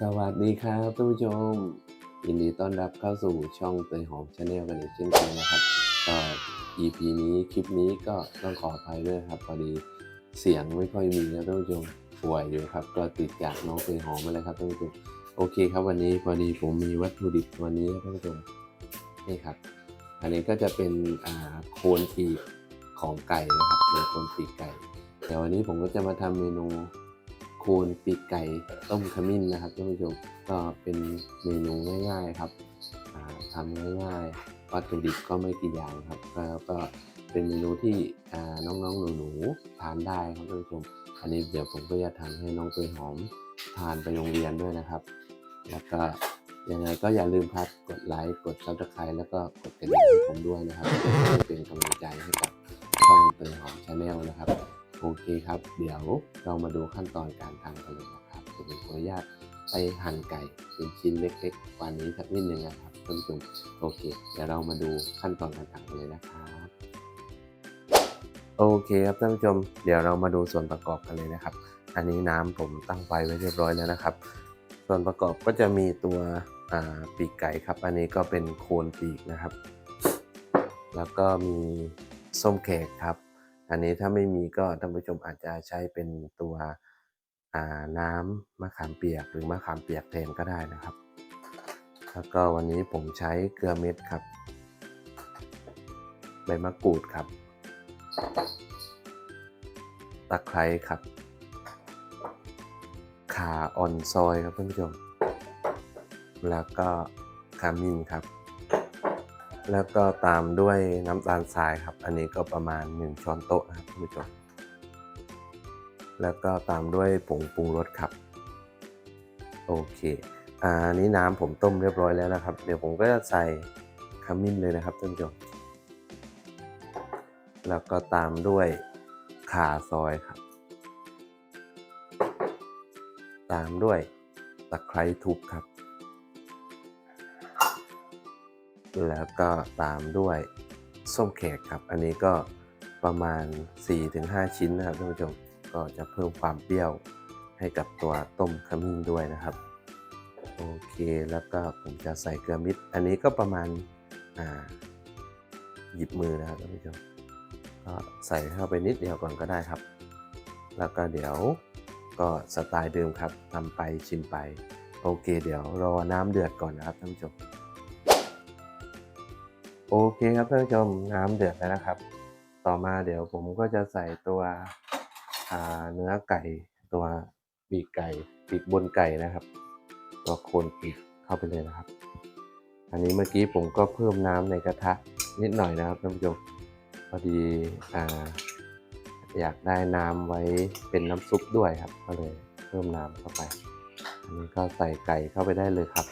สวัสดีครับท่านผู้ชมยินดีต้อนรับเข้าสู่ช่องเตยหอมชาแนลกันอีกเช่นเคยนะครับก็ EP นี้คลิปนี้ก็ต้องขออภัยด้วยครับพอดีเสียงไม่ค่อยมีครับท่านผู้ชมป่วยอยู่ครับ ก็ติดจากน้องเตยหอมมาเลยครับท่านผู้ชมโอเคครับวันนี้พอดีผมมีวัตถุดิบวันนี้ครับท่านผู้ชมนี่ครับ อันนี้ก็จะเป็นอ่าโคนปีกของไก่นะครับเป็นโคนปีกไก่แต่วันนี้ผมก็จะมาทำเมนู โคนปีกไก่ต้มขมิ้นนะครับท่านผู้ชมก็เป็นเมนูง่ายๆครับทำง่ายๆวัตถุดิบก็ไม่กี่อย่างครับแล้วก็เป็นเมนูที่น้องๆหนูๆทานได้ครับท่านผู้ชมอันนี้เดี๋ยวผมก็จะทำให้น้องเตยหอมทานไปโรงเรียนด้วยนะครับ แล้วก็ยังไงก็อย่าลืมครับกดไลค์กดซับสไครต์แล้วก็กดกระดิ่งให้ผมด้วยนะครับเป็นกำลังใจให้กับช่องเตยหอมชาแนลนะครับ โอเคครับ เดี๋ยวเรามาดูขั้นตอนการทำกันเลยนะครับผมขออนุญาตไปหั่นไก่เป็นชิ้นเล็กๆกว่านี้สักนิดนึงนะครับท่านผู้ชมโอเค เดี๋ยวเรามาดูขั้นตอนการทำกันเลยนะครับโอเคครับท่านผู้ชมเดี๋ยวเรามาดูส่วนประกอบกันเลยนะครับ อันนี้น้ำผมตั้งไฟไว้เรียบร้อยแล้วนะครับ ส่วนประกอบก็จะมีตัวปีกไก่ครับ อันนี้ก็เป็นโคนปีกนะครับ แล้วก็มีส้มแขกครับ อันนี้ถ้าไม่มีก็ท่านผู้ชมอาจจะใช้เป็นตัวน้ำมะขามเปียกหรือมะขามเปียกแทนก็ได้นะครับ แล้วก็วันนี้ผมใช้เกลือเม็ดครับ ใบมะกรูดครับ ตะไคร้ครับ ขาอ่อนซอยครับท่านผู้ชม แล้วก็ขมิ้นครับ แล้วก็ตามด้วยน้ำตาลทรายครับ อันนี้ก็ประมาณ 1 ช้อนโต๊ะนะครับท่านผู้ชม แล้วก็ตามด้วยผงปรุงรสครับ โอเค อ่านี้น้ำผมต้มเรียบร้อยแล้วนะครับ เดี๋ยวผมก็จะใส่ขมิ้นเลยนะครับท่านผู้ชม แล้วก็ตามด้วยข่าซอยครับ ตามด้วยตะไคร้ทุบครับ แล้วก็ตามด้วยส้มแขกครับ อันนี้ก็ประมาณ 4-5 ชิ้นนะครับท่านผู้ชมก็จะเพิ่มความเปรี้ยวให้กับตัวต้มขมิ้นด้วยนะครับ โอเคแล้วก็ผมจะใส่เกลือมิดอันนี้ก็ประมาณอ่าหยิบมือนะครับท่านผู้ชมก็ใส่เข้าไปนิดเดียวก่อนก็ได้ครับ แล้วก็เดี๋ยวก็สไตล์เดิมครับทำไปชิมไป โอเค เดี๋ยวรอน้ำเดือดก่อนนะครับท่านผู้ชม โอเคครับท่านผู้ชมน้ำเดือดแล้วนะครับ ต่อมาเดี๋ยวผมก็จะใส่ตัวเนื้อไก่ตัวปีกไก่ปีกบนไก่นะครับ ตัวโคนปีกเข้าไปเลยนะครับ อันนี้เมื่อกี้ผมก็เพิ่มน้ำในกระทะนิดหน่อยนะครับท่านผู้ชมพอดีอ่าอยากได้น้ำไว้เป็นน้ำซุปด้วยครับ ก็เลยเพิ่มน้ำเข้าไป อันนี้ก็ใส่ไก่เข้าไปได้เลยครับ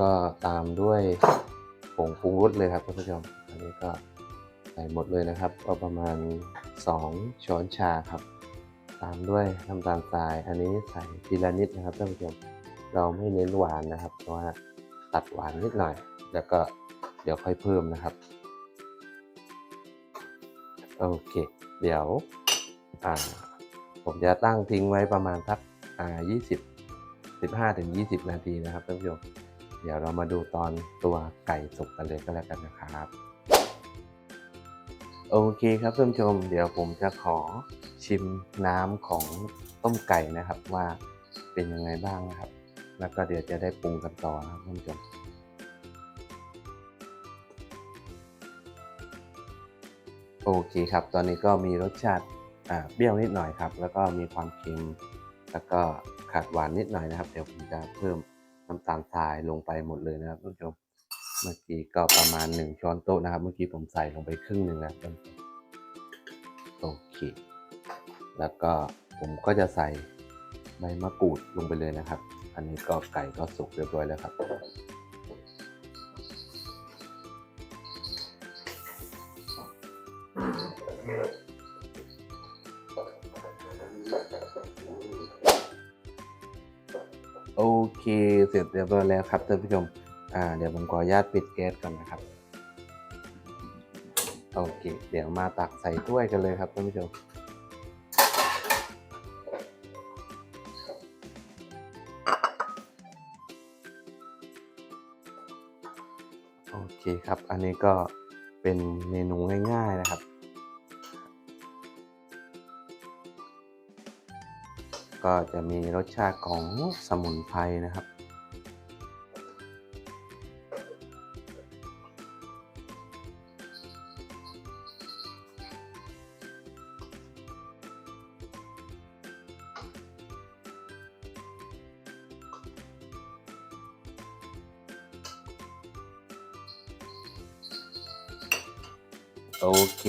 ก็ตามด้วยผงปรุงรสเลยครับท่านผู้ชม อันนี้ก็ใส่หมดเลยนะครับก็ประมาณ 2 ช้อนชาครับ ตามด้วยน้ำตาลทราย อันนี้ใส่ทีละนิดนะครับท่านผู้ชม เราไม่เน้นหวานนะครับ เพราะว่าตัดหวานนิดหน่อย แล้วก็เดี๋ยวค่อยเพิ่มนะครับ โอเค เดี๋ยวอ่าผมจะตั้งทิ้งไว้ประมาณสักอ่า20 15ถึง20 นาทีนะครับท่านผู้ชม ดี๋ยวเรามาดูตอนตัวไก่สุกกันเลยก็แล้วกันนะครับ โอเคครับท่านผู้ชม เดี๋ยวผมจะขอชิมน้ำของต้มไก่นะครับว่าเป็นยังไงบ้างนะครับ แล้วก็เดี๋ยวจะได้ปรุงกันต่อนะครับท่านผู้ชมโอเคครับ ตอนนี้ก็มีรสชาติอ่าเปรี้ยวนิดหน่อยครับ แล้วก็มีความเค็ม แล้วก็ขาดหวานนิดหน่อยนะครับ เดี๋ยวผมจะเพิ่ม น้ำตาลทรายลงไปหมดเลยนะครับท่านผู้ชม เมื่อกี้ก็ประมาณหนึ่งช้อนโต๊ะนะครับ เมื่อกี้ผมใส่ลงไปครึ่งหนึ่งแล้วท่านโอเค แล้วก็ผมก็จะใส่ใบมะกรูดลงไปเลยนะครับ อันนี้ก็ไก่ก็สุกเรียบร้อยแล้วครับ โอเค เสร็จเรียบร้อยแล้วครับท่านผู้ชม อ่า เดี๋ยวผมขออนุญาตปิดแก๊สก่อนนะครับ โอเค เดี๋ยวมาตักใส่ถ้วยกันเลยครับท่านผู้ชม โอเคครับ อันนี้ก็เป็นเมนูง่ายๆนะครับ ก็จะมีรสชาติของสมุนไพรนะครับ โอเค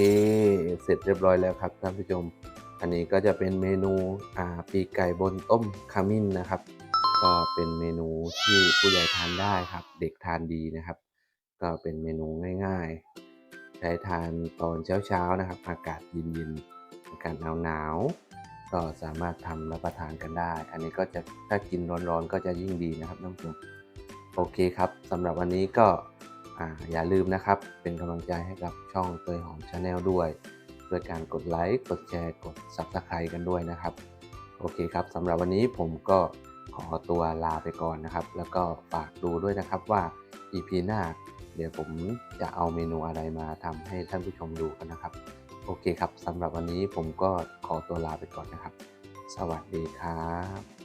เสร็จเรียบร้อยแล้วครับท่านผู้ชม อันนี้ก็จะเป็นเมนูอ่าปีกไก่บนต้มขมิ้นนะครับ ก็เป็นเมนูที่ผู้ใหญ่ทานได้ครับ เด็กทานดีนะครับ ก็เป็นเมนูง่ายๆ ใช้ทานตอนเช้าๆนะครับ อากาศเย็นๆอากาศหนาวๆก็สามารถทำรับประทานกันได้ อันนี้ก็จะถ้ากินร้อนๆก็จะยิ่งดีนะครับท่านผู้ชมโอเคครับสำหรับวันนี้ก็ออย่าลืมนะครับ เป็นกำลังใจให้กับช่องเตยหอมชาแนลด้วย ด้วยการกดไลค์กดแชร์กด Subscribe กันด้วยนะครับ โอเคครับสำหรับวันนี้ผมก็ขอตัวลาไปก่อนนะครับ แล้วก็ฝากดูด้วยนะครับว่า EP หน้า เดี๋ยวผมจะเอาเมนูอะไรมาทำให้ท่านผู้ชมดูกันนะครับ โอเคครับสำหรับวันนี้ผมก็ขอตัวลาไปก่อนนะครับ สวัสดีครับ